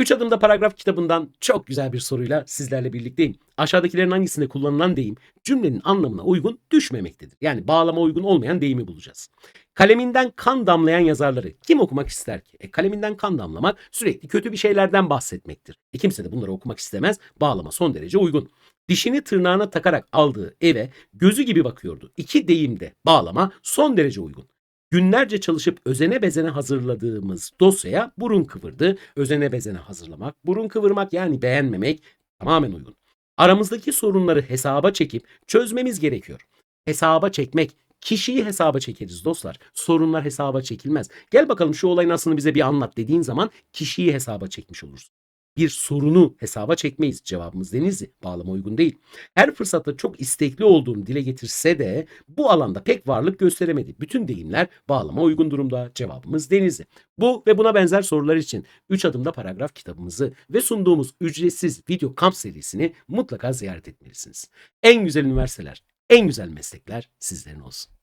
Üç adımda paragraf kitabından çok güzel bir soruyla sizlerle birlikteyim. Aşağıdakilerin hangisinde kullanılan deyim cümlenin anlamına uygun düşmemektedir. Yani bağlama uygun olmayan deyimi bulacağız. Kaleminden kan damlayan yazarları kim okumak ister ki? E, kaleminden kan damlamak sürekli kötü bir şeylerden bahsetmektir. E, kimse de bunları okumak istemez. Bağlama son derece uygun. Dişini tırnağına takarak aldığı eve gözü gibi bakıyordu. İki deyimde bağlama son derece uygun. Günlerce çalışıp özene bezene hazırladığımız dosyaya burun kıvırdı. Özene bezene hazırlamak, burun kıvırmak yani beğenmemek tamamen uygun. Aramızdaki sorunları hesaba çekip çözmemiz gerekiyor. Hesaba çekmek, kişiyi hesaba çekeriz dostlar. Sorunlar hesaba çekilmez. Gel bakalım şu olayın aslını bize bir anlat dediğin zaman kişiyi hesaba çekmiş olursun. Bir sorunu hesaba çekmeyiz. Cevabımız Denizli. Bağlama uygun değil. Her fırsatta çok istekli olduğunu dile getirse de bu alanda pek varlık gösteremedi. Bütün deyimler bağlama uygun durumda. Cevabımız Denizli. Bu ve buna benzer sorular için 3 adımda paragraf kitabımızı ve sunduğumuz ücretsiz video kamp serisini mutlaka ziyaret etmelisiniz. En güzel üniversiteler, en güzel meslekler sizlerin olsun.